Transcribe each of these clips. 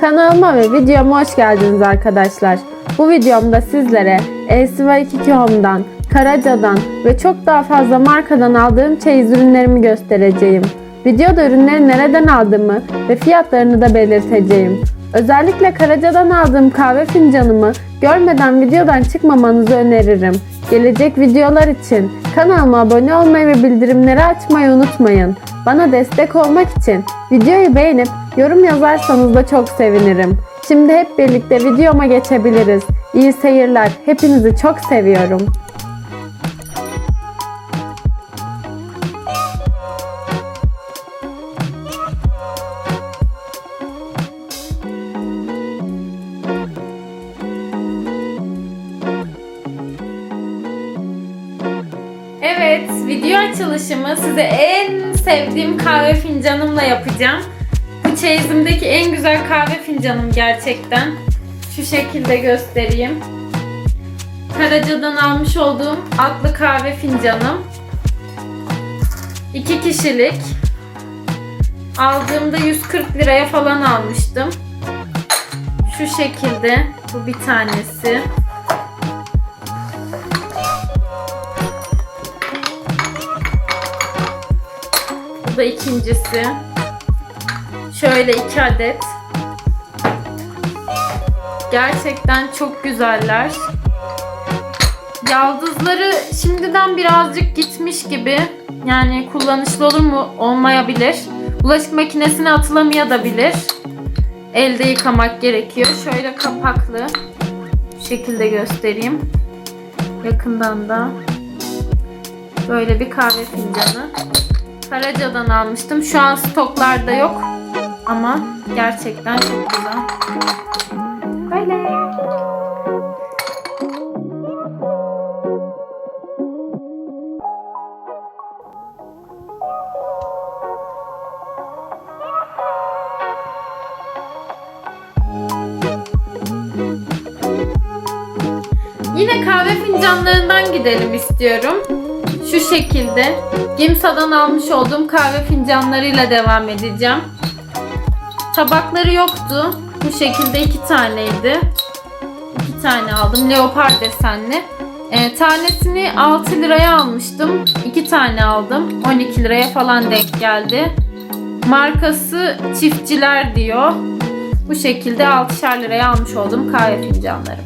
Kanalıma ve videoma hoş geldiniz arkadaşlar. Bu videomda sizlere Elsiva 22 Home'dan, Karaca'dan ve çok daha fazla markadan aldığım çeyiz ürünlerimi göstereceğim. Videoda ürünleri nereden aldığımı ve fiyatlarını da belirteceğim. Özellikle Karaca'dan aldığım kahve fincanımı görmeden videodan çıkmamanızı öneririm. Gelecek videolar için kanalıma abone olmayı ve bildirimleri açmayı unutmayın. Bana destek olmak için videoyu beğenip yorum yazarsanız da çok sevinirim. Şimdi hep birlikte videoma geçebiliriz. İyi seyirler. Hepinizi çok seviyorum. Video açılışımı size en sevdiğim kahve fincanımla yapacağım. Bu çeyizimdeki en güzel kahve fincanım gerçekten. Şu şekilde göstereyim. Karaca'dan almış olduğum atlı kahve fincanım. 2 kişilik. Aldığımda 140 liraya falan almıştım. Şu şekilde. Bu bir tanesi. Bu da ikincisi. Şöyle iki adet. Gerçekten çok güzeller. Yaldızları şimdiden birazcık gitmiş gibi. Yani kullanışlı olur mu? Olmayabilir. Bulaşık makinesine atılamayabilir. Elde yıkamak gerekiyor. Şöyle kapaklı. Bu şekilde göstereyim. Yakından da. Böyle bir kahve fincanı. Karaca'dan almıştım. Şu an stoklarda yok. Ama gerçekten çok güzel. Böyle. Yine kahve fincanlarından gidelim istiyorum. Şu şekilde Gimsa'dan almış olduğum kahve fincanlarıyla devam edeceğim. Tabakları yoktu. Bu şekilde iki taneydi. İki tane aldım. Leopar desenli. E, tanesini 6 liraya almıştım. İki tane aldım. 12 liraya falan denk geldi. Markası çiftçiler diyor. Bu şekilde 6'şer liraya almış olduğum kahve fincanları.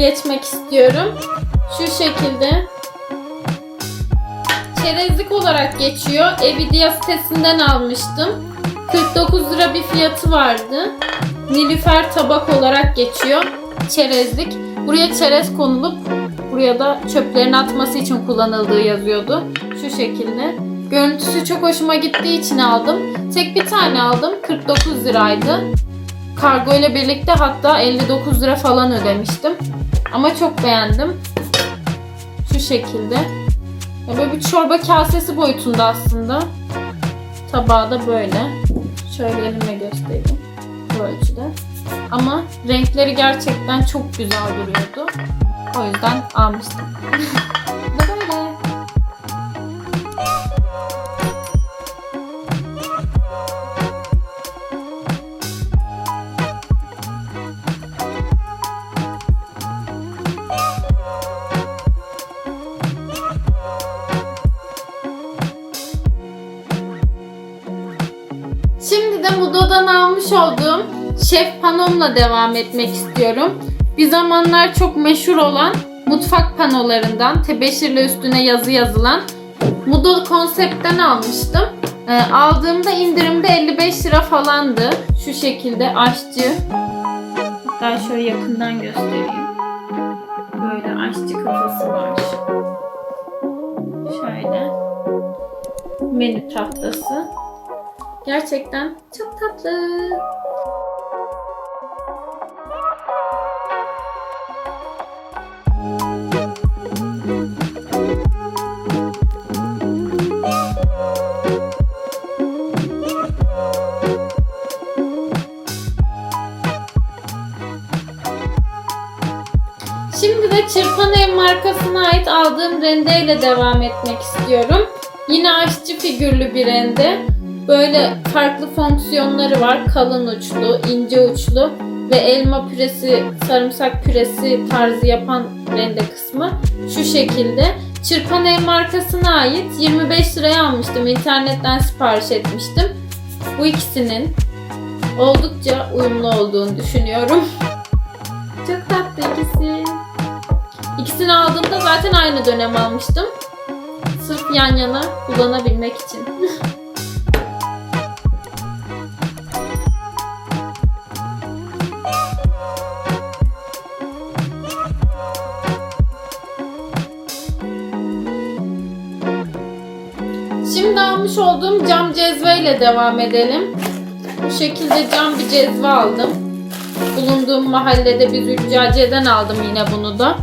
Geçmek istiyorum. Şu şekilde. Çerezlik olarak geçiyor. Evidia sitesinden almıştım. 49 lira bir fiyatı vardı. Nilüfer tabak olarak geçiyor. Çerezlik. Buraya çerez konulup buraya da çöplerin atması için kullanıldığı yazıyordu. Şu şekilde. Görüntüsü çok hoşuma gittiği için aldım. Tek bir tane aldım. 49 liraydı. Kargo ile birlikte hatta 59 lira falan ödemiştim. Ama çok beğendim. Şu şekilde. Ya böyle bir çorba kasesi boyutunda aslında. Tabağı da böyle. Şöyle elime göstereyim. Bu ölçüde. Ama renkleri gerçekten çok güzel duruyordu. O yüzden almıştım. Mudo'dan almış olduğum şef panomla devam etmek istiyorum. Bir zamanlar çok meşhur olan mutfak panolarından tebeşirle üstüne yazı yazılan Mudo konseptten almıştım. Ee, aldığımda indirimde 55 lira falandı. Şu şekilde aşçı. Hatta şöyle yakından göstereyim. Böyle aşçı kafası var. Şöyle. Menü tahtası. Gerçekten çok tatlı. Şimdi de Çırpan Ev markasına ait aldığım rendeyle devam etmek istiyorum. Yine aşçı figürlü bir rende. Böyle farklı fonksiyonları var. Kalın uçlu, ince uçlu ve elma püresi, sarımsak püresi tarzı yapan rende kısmı. Şu şekilde. Çırpan Ev markasına ait 25 liraya almıştım. İnternetten sipariş etmiştim. Bu ikisinin oldukça uyumlu olduğunu düşünüyorum. Çok tatlı ikisi. İkisini aldığımda zaten aynı dönem almıştım. Sırf yan yana kullanabilmek için. olduğum cam cezve ile devam edelim. Bu şekilde cam bir cezve aldım. Bulunduğum mahallede bir züccaciyeden aldım yine bunu da.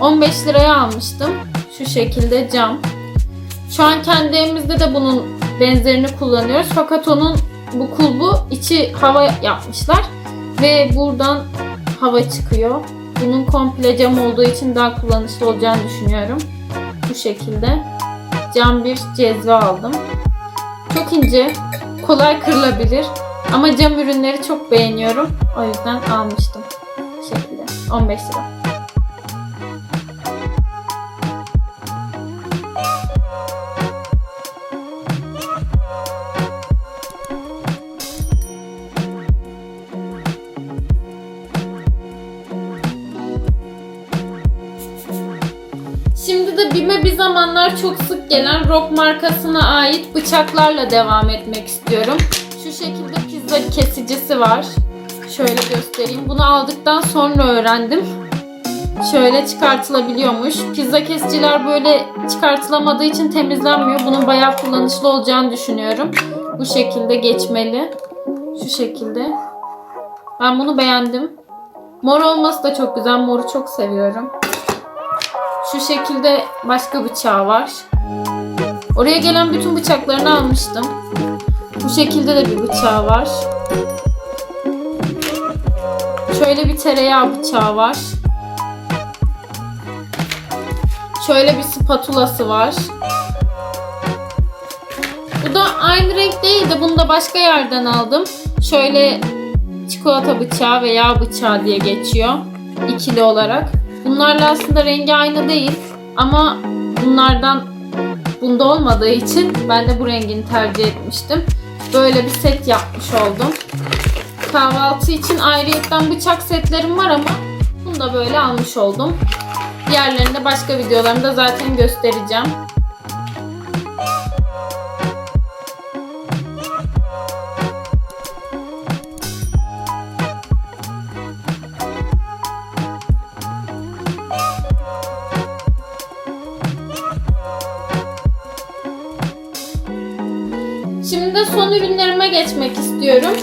15 liraya almıştım. Şu şekilde cam. Şu an kendi evimizde de bunun benzerini kullanıyoruz. Fakat onun bu kulbu içi hava yapmışlar. Ve buradan hava çıkıyor. Bunun komple cam olduğu için daha kullanışlı olacağını düşünüyorum. Bu şekilde cam bir cezve aldım. Çok ince, kolay kırılabilir. Ama cam ürünleri çok beğeniyorum. O yüzden almıştım. Bu şekilde. 15 lira. Zamanlar çok sık gelen Rock markasına ait bıçaklarla devam etmek istiyorum. Şu şekilde pizza kesicisi var. Şöyle göstereyim. Bunu aldıktan sonra öğrendim. Şöyle çıkartılabiliyormuş. Pizza kesiciler böyle çıkartılamadığı için temizlenmiyor. Bunun bayağı kullanışlı olacağını düşünüyorum. Bu şekilde geçmeli. Şu şekilde. Ben bunu beğendim. Mor olması da çok güzel. Moru çok seviyorum. Şu şekilde başka bıçağı var. Oraya gelen bütün bıçaklarını almıştım. Bu şekilde de bir bıçağı var. Şöyle bir tereyağı bıçağı var. Şöyle bir spatulası var. Bu da aynı renk değil de bunu da başka yerden aldım. Şöyle çikolata bıçağı ve yağ bıçağı diye geçiyor. ikili olarak. Bunlarla aslında rengi aynı değil. Ama bunlardan bunda olmadığı için ben de bu rengini tercih etmiştim. Böyle bir set yapmış oldum. Kahvaltı için ayrıyetten bıçak setlerim var ama bunu da böyle almış oldum. Diğerlerini de başka videolarımda zaten göstereceğim. Geçmek istiyorum.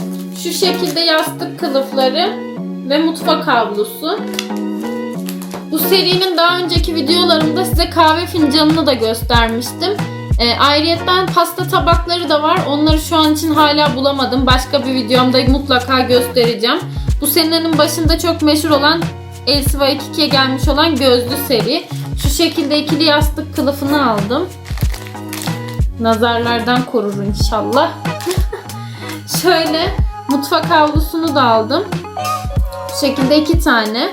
Şu şekilde yastık kılıfları ve mutfak havlusu. Bu serinin daha önceki videolarımda size kahve fincanını da göstermiştim. E, ayrıyetten pasta tabakları da var. Onları şu an için hala bulamadım. Başka bir videomda mutlaka göstereceğim. Bu senenin başında çok meşhur olan Elsiva 2'ye gelmiş olan gözlü seri. Şu şekilde ikili yastık kılıfını aldım. Nazarlardan korur inşallah. Şöyle mutfak havlusunu da aldım. Bu şekilde iki tane.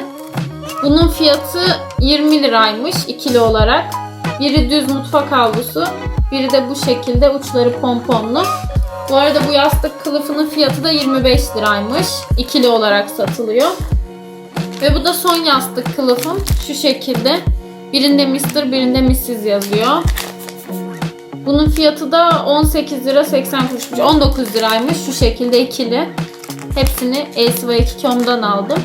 Bunun fiyatı 20 liraymış ikili olarak. Biri düz mutfak havlusu, biri de bu şekilde uçları pomponlu. Bu arada bu yastık kılıfının fiyatı da 25 liraymış. İkili olarak satılıyor. Ve bu da son yastık kılıfım. Şu şekilde. Birinde Mr. birinde Mrs. yazıyor. Bunun fiyatı da 18 lira 80 kuruşmuş. 19 liraymış. Şu şekilde ikili. Hepsini Elsiva2.com'dan aldım.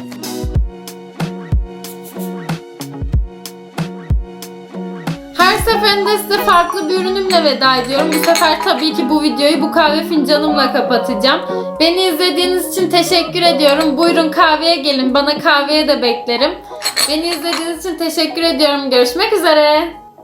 Her seferinde size farklı bir ürünümle veda ediyorum. Bu sefer tabii ki bu videoyu bu kahve fincanımla kapatacağım. Beni izlediğiniz için teşekkür ediyorum. Buyurun kahveye gelin. Bana kahveye de beklerim. Beni izlediğiniz için teşekkür ediyorum. Görüşmek üzere.